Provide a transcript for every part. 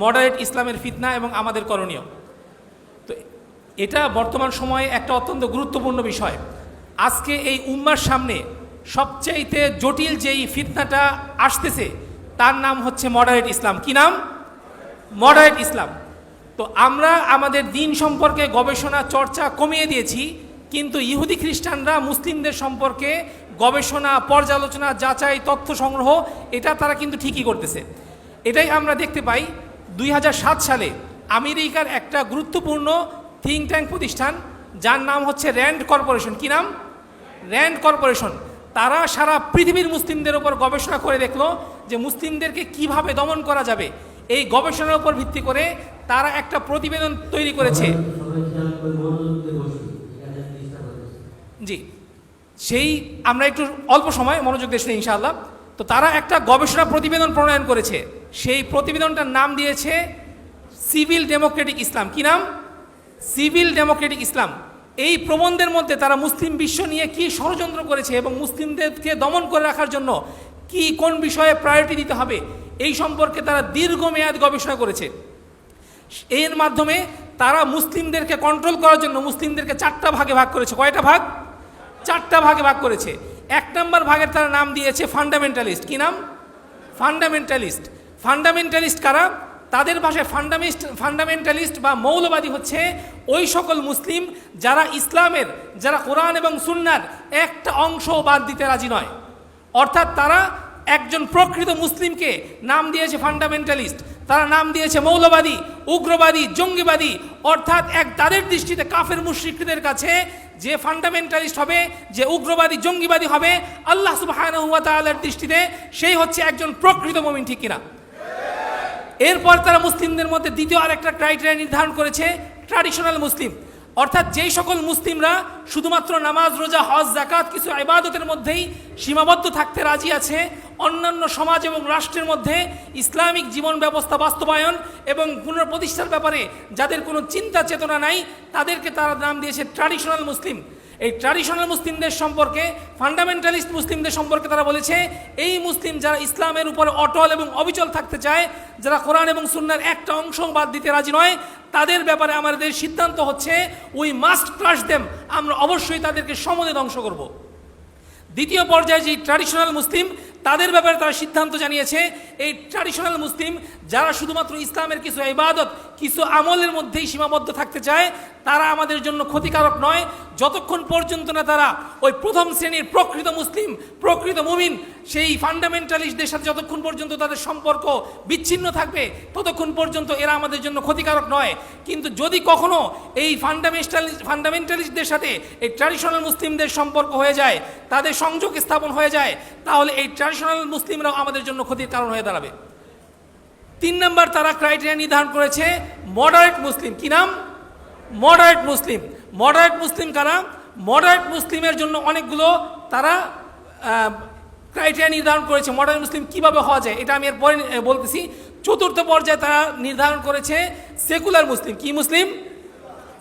Moderate ইসলামের ফিতনা এবং আমাদের করণীয়। তো এটা বর্তমান সময়ে একটা অত্যন্ত গুরুত্বপূর্ণ বিষয়। আজকে এই উম্মার সামনে সবচাইতে জটিল যেই ফিতনাটা আসতেছে, তার নাম হচ্ছে মডারেট ইসলাম। কি নাম? Moderate Islam. তো আমরা আমাদের দিন সম্পর্কে গবেষণা চর্চা কমিয়ে দিয়েছি, কিন্তু ইহুদি খ্রিস্টানরা মুসলিমদের সম্পর্কে গবেষণা, পর্যালোচনা, যাচাই, তথ্য সংগ্রহ, এটা তারা কিন্তু ঠিকই করতেছে। এটাই আমরা দেখতে পাই দুই হাজার সাত সালে আমেরিকার একটা গুরুত্বপূর্ণ থিঙ্ক ট্যাঙ্ক প্রতিষ্ঠান, যার নাম হচ্ছে র্যান্ড কর্পোরেশন। কি নাম? RAND Corporation. তারা সারা পৃথিবীর মুসলিমদের ওপর গবেষণা করে দেখল যে মুসলিমদেরকে কীভাবে দমন করা যাবে। এই গবেষণার উপর ভিত্তি করে তারা একটা প্রতিবেদন তৈরি করেছে। জি। সেই আমরা একটু অল্প সময় মনোযোগ দিয়ে শুনি ইনশাআল্লাহ। তো তারা একটা গবেষণা প্রতিবেদন প্রণয়ন করেছে। সেই প্রতিবেদনটার নাম দিয়েছে সিভিল ডেমোক্রেটিক ইসলাম। কি নাম? Civil democratic Islam. এই প্রবন্ধের মধ্যে তারা মুসলিম বিশ্ব নিয়ে কি ষড়যন্ত্র করেছে এবং মুসলিমদেরকে দমন করে রাখার জন্য কি, কোন বিষয়ে প্রায়োরিটি দিতে হবে, এই সম্পর্কে তারা দীর্ঘমেয়াদ গবেষণা করেছে। এর মাধ্যমে তারা মুসলিমদেরকে কন্ট্রোল করার জন্য মুসলিমদেরকে চারটা ভাগে ভাগ করেছে। কয়টা ভাগ? চারটা ভাগে ভাগ করেছে। এক নম্বর ভাগের তারা নাম দিয়েছে ফান্ডামেন্টালিস্ট কি নাম? ফান্ডামেন্টালিস্ট ফান্ডামেন্টালিস্ট কারা? তাদের ভাষায় ফান্ডামিস্ট ফান্ডামেন্টালিস্ট বা মৌলবাদী হচ্ছে ওই সকল মুসলিম যারা ইসলামের, যারা কোরআন এবং সুন্নার একটা অংশ বাদ দিতে রাজি নয়। অর্থাৎ তারা একজন প্রকৃত মুসলিমকে নাম দিয়েছে ফান্ডামেন্টালিস্ট তারা নাম দিয়েছে মৌলবাদী, উগ্রবাদী, জঙ্গিবাদী, অর্থাৎ এক তাদের দৃষ্টিতে কাফের মুশ্রিকদের কাছে যে ফান্ডামেন্টালিস্ট হবে, যে উগ্রবাদী, জঙ্গিবাদী হবে, আল্লাহ ওয়া দৃষ্টিতে সেই হচ্ছে একজন প্রকৃত মুমিন, ঠিক কিনা? এরপর তারা মুসলিমদের মধ্যে দ্বিতীয় আরেকটা ক্রাইটেরিয়া নির্ধারণ করেছে ট্র্যাডিশনাল মুসলিম। অর্থাৎ যেই সকল মুসলিমরা শুধুমাত্র নামাজ, রোজা, হজ জাকাত কিছু ইবাদতের মধ্যেই সীমাবদ্ধ থাকতে রাজি আছে, অন্যান্য সমাজ এবং রাষ্ট্রের মধ্যে ইসলামিক জীবন ব্যবস্থা বাস্তবায়ন এবং পুনঃপ্রতিষ্ঠার ব্যাপারে যাদের কোনো চিন্তা চেতনা নাই, তাদেরকে তারা নাম দিয়েছে ট্র্যাডিশনাল মুসলিম। এই ট্র্যাডিশনাল মুসলিমদের সম্পর্কে ফান্ডামেন্টালিস্ট মুসলিমদের সম্পর্কে তারা বলেছে, এই মুসলিম যারা ইসলামের উপরে অটল এবং অবিচল থাকতে চায়, যারা কোরআন এবং সুন্নার একটা অংশ বাদ দিতে রাজি নয়, তাদের ব্যাপারে আমাদের সিদ্ধান্ত হচ্ছে উই মাস্ট ক্রাশ দেম আমরা অবশ্যই তাদেরকে সমদে ধ্বংস করব। দ্বিতীয় পর্যায়ে যে ট্র্যাডিশনাল মুসলিম তাদের ব্যাপারে তারা সিদ্ধান্ত জানিয়েছে, এই ট্র্যাডিশনাল মুসলিম যারা শুধুমাত্র ইসলামের কিছু ইবাদত, কিছু আমলের মধ্যেই সীমাবদ্ধ থাকতে চায়, তারা আমাদের জন্য ক্ষতিকারক নয়। যতক্ষণ পর্যন্ত না তারা ওই প্রথম শ্রেণির প্রকৃত মুসলিম, প্রকৃত মুমিন, সেই ফান্ডামেন্টালিস্টদের সাথে যতক্ষণ পর্যন্ত তাদের সম্পর্ক বিচ্ছিন্ন থাকবে, ততক্ষণ পর্যন্ত এরা আমাদের জন্য ক্ষতিকারক নয়। কিন্তু যদি কখনো এই ফান্ডামেন্টালিস্ট ফান্ডামেন্টালিস্টদের সাথে এই ট্র্যাডিশনাল মুসলিমদের সম্পর্ক হয়ে যায়, তাদের সংযোগ স্থাপন হয়ে যায়, তাহলে এই ট্র্যাডিশনাল মুসলিমরাও আমাদের জন্য ক্ষতির কারণ হয়ে দাঁড়াবে। তিন নম্বর, তারা ক্রাইটেরিয়া নির্ধারণ করেছে মডারেট মুসলিম। কি নাম? Moderate Muslim. মডারেট মুসলিম কারা? মডারেট মুসলিমের জন্য অনেকগুলো তারা ক্রাইটেরিয়া নির্ধারণ করেছে। মডারেট মুসলিম কীভাবে হওয়া যায়? এটা আমি এর পরে বলতেছি। চতুর্থ পর্যায়ে তারা নির্ধারণ করেছে সেকুলার মুসলিম। কি মুসলিম?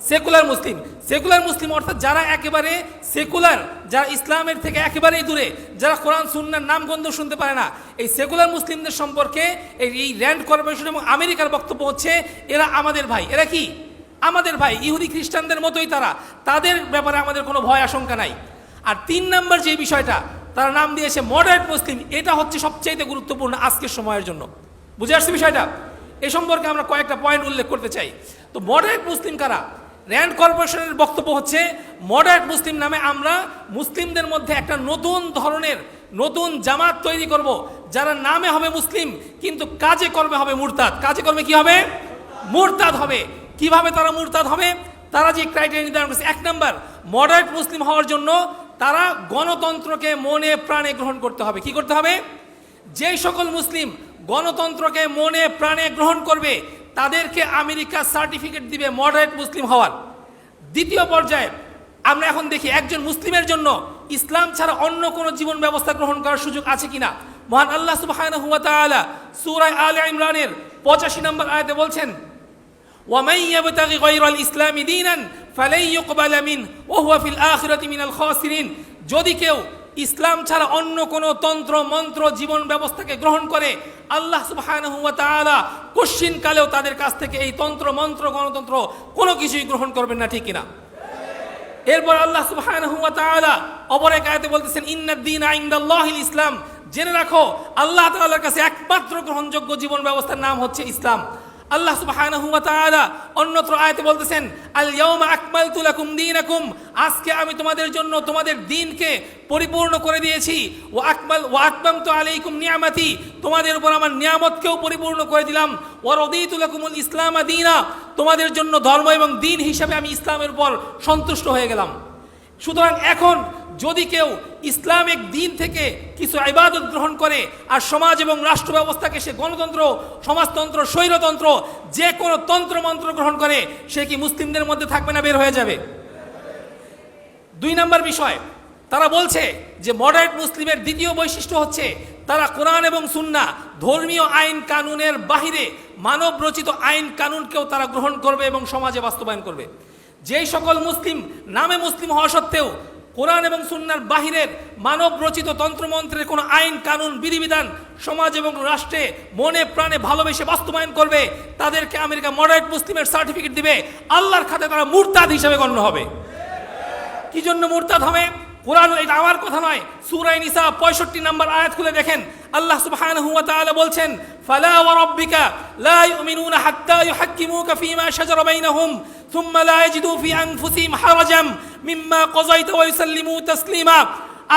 সেকুলার মুসলিম সেকুলার মুসলিম অর্থাৎ যারা একেবারে সেকুলার যারা ইসলামের থেকে একেবারেই দূরে, যারা কোরআন, সুন্নার নাম গন্ধ শুনতে পারে না, এই সেকুলার মুসলিমদের সম্পর্কে এই র্যান্ড কর্পোরেশন এবং আমেরিকার বক্তব্য হচ্ছে, এরা আমাদের ভাই। এরা কি? আমাদের ভাই। ইহুদি খ্রিস্টানদের মতোই তারা। তাদের ব্যাপারে আমাদের কোনো ভয়, আশঙ্কা নাই। আর তিন নম্বর যে বিষয়টা, তারা নাম দিয়েছে মডারেট মুসলিম এটা হচ্ছে সবচাইতে গুরুত্বপূর্ণ আজকের সময়ের জন্য। বুঝে আসছে বিষয়টা? এ সম্পর্কে আমরা কয়েকটা পয়েন্ট উল্লেখ করতে চাই। তো মডারেট মুসলিম কারা? র্যান্ড কর্পোরেশনের বক্তব্য হচ্ছে, মডার্ন মুসলিম নামে আমরা মুসলিমদের মধ্যে একটা নতুন ধরনের, নতুন জামাত তৈরি করব। যারা নামে হবে মুসলিম, কিন্তু কাজে কর্মে হবে মুরতাদ। কাজে কর্মে কি হবে? মুরতাদ হবে। কীভাবে তারা মুরতাদ হবে? তারা যে ক্রাইটেরিয়া নির্ধারণ করেছে। এক নম্বর, মডার্ন মুসলিম হওয়ার জন্য তারা গণতন্ত্রকে মনে প্রাণে গ্রহণ করতে হবে। কি করতে হবে? যে সকল মুসলিম গণতন্ত্রকে মনে প্রাণে গ্রহণ করবে তাদেরকে আমেরিকা সার্টিফিকেট দিবে মডারেট মুসলিম হওয়ার দ্বিতীয় পর্যায়ে আমরা এখন দেখি একজন মুসলিমের জন্য ইসলাম ছাড়া অন্য কোনো জীবন ব্যবস্থা গ্রহণ করার সুযোগ আছে কিনা মহান আল্লাহ সুবহানাহু ওয়া তাআলা সূরা আলে ইমরানের 85 নম্বর আয়াতে বলছেন ومن يبتغي غير الاسلام دينا فلن يقبل منه وهو في الاخره من الخاسرين যদি কেউ ইসলাম ছাড়া অন্য কোনো তন্ত্র, মন্ত্র, জীবন ব্যবস্থাকে গ্রহণ করে আল্লাহ তাআলা কশ্চিন কালেও তাদের কাছ থেকে এই তন্ত্র, মন্ত্র, গণতন্ত্র কোনো কিছুই গ্রহণ করবেন না, ঠিক কিনা? এরপর আল্লাহ তাআলা অপর এক আয়াতে বলতেছেন ইন্নাদ দীন ইনদাল্লাহিল ইসলাম। জেনে রাখো, আল্লাহ তাআলার কাছে একমাত্র গ্রহণযোগ্য জীবন ব্যবস্থার নাম হচ্ছে ইসলাম। আল্লাহ সুবহানাহু ওয়া তাআলা অন্যত্র আয়াতে বলতেছেন, আল ইয়াউমা আকমালতু লাকুম দীনাকুম আজকে আমি তোমাদের জন্য তোমাদের দিনকে পরিপূর্ণ করে দিয়েছি। ওয়া আকমাল, ওয়া আতমামতু আলাইকুম নিয়ামাতি তোমাদের উপর আমার নিয়ামতকেও পরিপূর্ণ করে দিলাম। ওয়া রাদিতু লাকুমুল ইসলাম দীনা তোমাদের জন্য ধর্ম এবং দিন হিসাবে আমি ইসলামের উপর সন্তুষ্ট হয়ে গেলাম। সুতরাং এখন যদি কেউ ইসলামিক দিন থেকে কিছু ইবাদত গ্রহণ করে আর সমাজ এবং রাষ্ট্র ব্যবস্থাকে সে গণতন্ত্র, সমাজতন্ত্র, স্বৈরতন্ত্র, যে কোনো তন্ত্রমন্ত্র গ্রহণ করে, সে কি মুসলিমদের মধ্যে থাকবে না, বের হয়ে যাবে? দুই নম্বর বিষয়, তারা বলছে যে মডার্ন মুসলিমের দ্বিতীয় বৈশিষ্ট্য হচ্ছে তারা কোরআন এবং সুন্না ধর্মীয় আইন কানুনের বাহিরে মানব রচিত আইন কানুনকেও তারা গ্রহণ করবে এবং সমাজে বাস্তবায়ন করবে। যেই সকল মুসলিম নামে মুসলিম হওয়া সত্ত্বেও কোরআন এবং সুন্নার বাহিরের মানব রচিত তন্ত্রমন্ত্রের কোনো আইন, কানুন, বিধিবিধান সমাজ এবং রাষ্ট্রে মনে প্রাণে ভালোবেসে বাস্তবায়ন করবে, তাদেরকে আমেরিকা মডারেট মুসলিমের সার্টিফিকেট দিবে, আল্লাহর খাতে তারা মুরতাদ হিসেবে গণ্য হবে। কি জন্য মুরতাদ হবে? কোরআন এটা আমার কথা নয়। সূরা নিসা 65 নম্বর আয়াত খুলে দেখেন। আল্লাহ সুবহানাহু ওয়া তাআলা বলছেন, ফালা ওয়া রাব্বিকা লা ইউমিনুনা হাত্তা ইউহাক্কিমুকা ফীমা শাজারা বাইনাহুম থুম্মা লা ইয়াজিদু ফি আনফুসিহিম হারাজাম মিম্মা কাযাইতা ওয়া ইউসাল্লিমু তাসলিমা।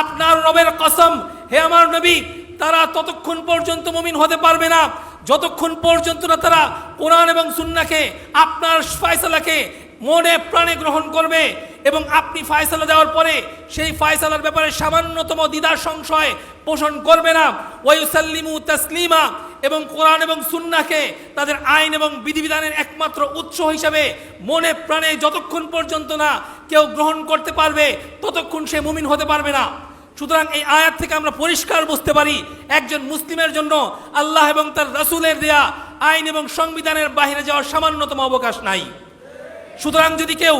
আপনার রবের কসম, হে আমার নবী, তারা ততক্ষণ পর্যন্ত মুমিন হতে পারবে না। যতক্ষণ পর্যন্ত না তারা কোরআন এবং সুন্নাকে, আপনার ফয়সালাকে মনে প্রাণে গ্রহণ করবে এবং আপনি ফায়সালা দেওয়ার পরে সেই ফায়সালার ব্যাপারে সামান্যতম দ্বিধার সংশয় পোষণ করবে না। ওয়াইসাল্লিমু তাসলিমা এবং কোরআন এবং সুন্নাকে তাদের আইন এবং বিধিবিধানের একমাত্র উৎস হিসাবে মনে প্রাণে যতক্ষণ পর্যন্ত না কেউ গ্রহণ করতে পারবে, ততক্ষণ সে মুমিন হতে পারবে না। সুতরাং এই আয়াত থেকে আমরা পরিষ্কার বুঝতে পারি, একজন মুসলিমের জন্য আল্লাহ এবং তার রাসূলের দেয়া আইন এবং সংবিধানের বাহিরে যাওয়ার সামান্যতম অবকাশ নাই। সুতরাং যদি কেউ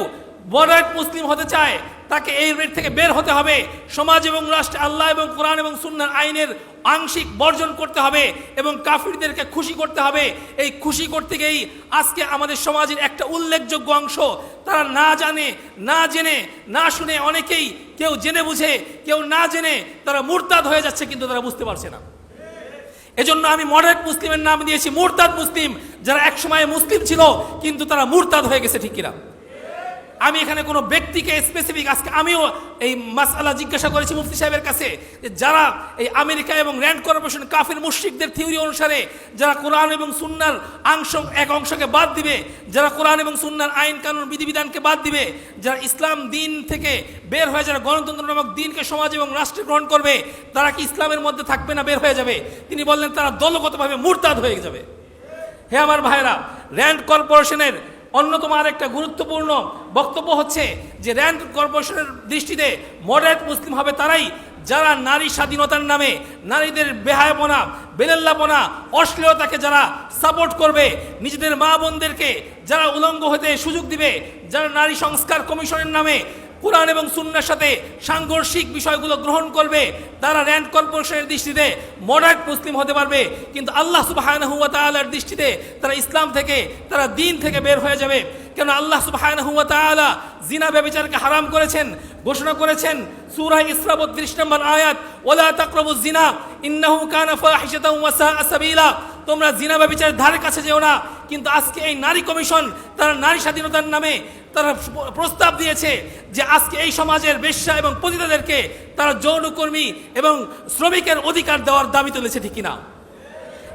বড়াইট মুসলিম হতে চায়, তাকে এই রেট থেকে বের হতে হবে। সমাজ এবং রাষ্ট্রে আল্লাহ এবং কোরআন এবং সুন্নার আইনের আংশিক বর্জন করতে হবে এবং কাফিরদেরকে খুশি করতে হবে। এই খুশি করতে গিয়েই আজকে আমাদের সমাজের একটা উল্লেখযোগ্য অংশ, তারা না জানে, না জেনে, না শুনে অনেকেই কেউ জেনে বুঝে, কেউ না জেনে তারা মুরতাদ হয়ে যাচ্ছে কিন্তু তারা বুঝতে পারছে না। এজন্য আমি মডারেট মুসলিমের নাম দিয়েছি মুরতাদ মুসলিম, যারা একসময় মুসলিম ছিল, কিন্তু তারা মুরতাদ হয়ে গেছে ঠিক কিনা। আমি এখানে কোনো ব্যক্তিকে স্পেসিফিক আজকে আমিও এই মাসালা জিজ্ঞাসা করেছি মুফতি সাহেবের কাছে যে যারা এই আমেরিকা এবং র্যান্ড কর্পোরেশন কাফির মুশ্রিকদের থিওরি অনুসারে যারা কোরআন এবং সুন্নার অংশ, এক অংশকে বাদ দিবে, যারা কোরআন এবং সুন্নার আইন কানুন বিধিবিধানকে বাদ দিবে, যারা ইসলাম দিন থেকে বের হয়ে যারা গণতন্ত্র নামক দিনকে সমাজ এবং রাষ্ট্রে গ্রহণ করবে, তারা কি ইসলামের মধ্যে থাকবে না বের হয়ে যাবে? তিনি বললেন, তারা দলগতভাবে মুরতাদ হয়ে যাবে। হে আমার ভাইরা র্যান্ড কর্পোরেশনের অন্যতম আর একটা গুরুত্বপূর্ণ বক্তব্য হচ্ছে যে র্যান্ড কর্পোরেশনের দৃষ্টিতে মডারেট মুসলিম হবে তারাই, যারা নারী স্বাধীনতার নামে নারীদের বেহায়পনা, বেলেল্লাপনা, অশ্লীলতাকে যারা সাপোর্ট করবে, নিজেদের মা বোনদেরকে যারা উলঙ্গ হতে সুযোগ দিবে, যারা নারী সংস্কার কমিশনের নামে কোরআন এবং সুন্নার সাথে সাংঘর্ষিক বিষয়গুলো গ্রহণ করবে, তারা র্যান্ড কর্পোরেশনের দৃষ্টিতে মডার্ট মুসলিম হতে পারবে, কিন্তু আল্লাহ সুবাহানহু ওয়া তাআলার দৃষ্টিতে তারা ইসলাম থেকে, তারা দিন থেকে বের হয়ে যাবে। কেন আল্লাহ সুবাহানহু ওয়া তাআলা জিনা ব্যভিচারকে হারাম করেছেন, ঘোষণা করেছেন সূরা ইসরা 32 নম্বর আয়াত ওয়ালা তাকরাবুজ জিনা, ইন্নাহু কানা ফাহিশাতাও ওয়া সাআ সাবিলা। তোমরা জিনা ব্যভিচারের ধারে কাছে যেও না, কিন্তু আজকে এই নারী কমিশন তারা নারী স্বাধীনতার নামে তারা প্রস্তাব দিয়েছে যে আজকে এই সমাজের বেশ্যা এবং পতিতাদেরকে তারা যৌনকর্মী এবং শ্রমিকের অধিকার দেওয়ার দাবি তুলেছে ঠিক কিনা?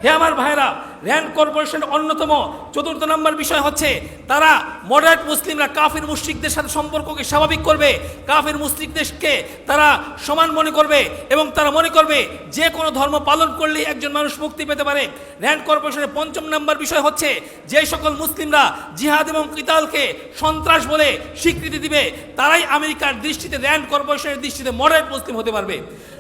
হে আমার ভাইরা র্যান্ড কর্পোরেশনের অন্যতম। চতুর্থ নম্বর বিষয় হচ্ছে, তারা মডারেট মুসলিমরা কাফির মুশ্রিকদের সাথে সম্পর্ককে স্বাভাবিক করবে। কাফির মুশ্রিকদেরকে তারা সমান মনে করবে এবং তারা মনে করবে যে কোনো ধর্ম পালন করলেই একজন মানুষ মুক্তি পেতে পারে। র্যান্ড কর্পোরেশনের পঞ্চম নম্বর বিষয় হচ্ছে, যে সকল মুসলিমরা জিহাদ এবং কিতালকে সন্ত্রাস বলে স্বীকৃতি দিবে, তারাই আমেরিকার দৃষ্টিতে র্যান্ড কর্পোরেশনের দৃষ্টিতে মডারেট মুসলিম হতে পারবে।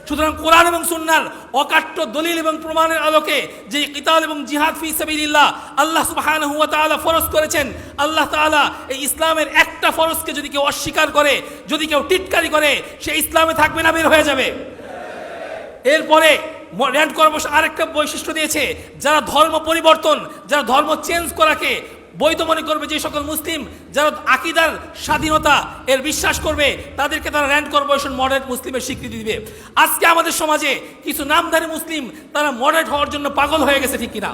সুতরাং কোরআন এবং সুন্নার অকাট্য দলিল এবং প্রমাণের আলোকে যে কিতাল এবং জিহাদ ফি সাবিলিল্লাহ। আল্লাহ সুবহানাহু ওয়া তাআলা ফরজ করেছেন। আল্লাহ তাআলা এই ইসলামের একটা ফরজকে যদি কেউ অস্বীকার করে, যদি কেউ টিটকারি করে, সে ইসলামে থাকবে না, বের হয়ে যাবে। এরপরে র্যান্ড কর্পোরেশন আরেকটা বৈশিষ্ট্য দিয়েছে, যারা ধর্ম পরিবর্তন, যারা ধর্ম চেঞ্জ করাকে বৈধ মনে করবে যে সকল মুসলিম, যারা আকিদার স্বাধীনতা এর বিশ্বাস করবে, তাদেরকে তারা র্যান্ড কর্পোরেশন মডারেট মুসলিমের স্বীকৃতি দিবে। আজকে আমাদের সমাজে কিছু নামধারী মুসলিম, তারা মডারেট হওয়ার জন্য পাগল হয়ে গেছে, ঠিক কিনা?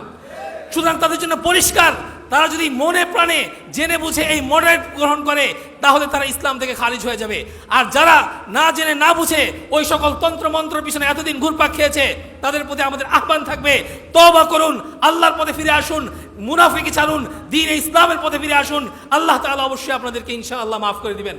সুতরাং তাদের জন্য পরিষ্কার। তারা যদি মনে প্রাণে জেনে বুঝে এই মডারেট গ্রহণ করে, তাহলে তারা ইসলাম থেকে খারিজ হয়ে যাবে। আর যারা না জেনে না বুঝে ওই সকল তন্ত্র মন্ত্র পিছনে এতদিন ঘুরপাক খেয়েছে, তাদের প্রতি আমাদের আহ্বান থাকবে তবা করুন, আল্লাহর পথে ফিরে আসুন, মুনাফিকে ছাড়ুন, দিন ইসলামের পথে ফিরে আসুন। আল্লাহ তাআলা অবশ্যই আপনাদেরকে ইনশাআল্লাহ মাফ করে দিবেন।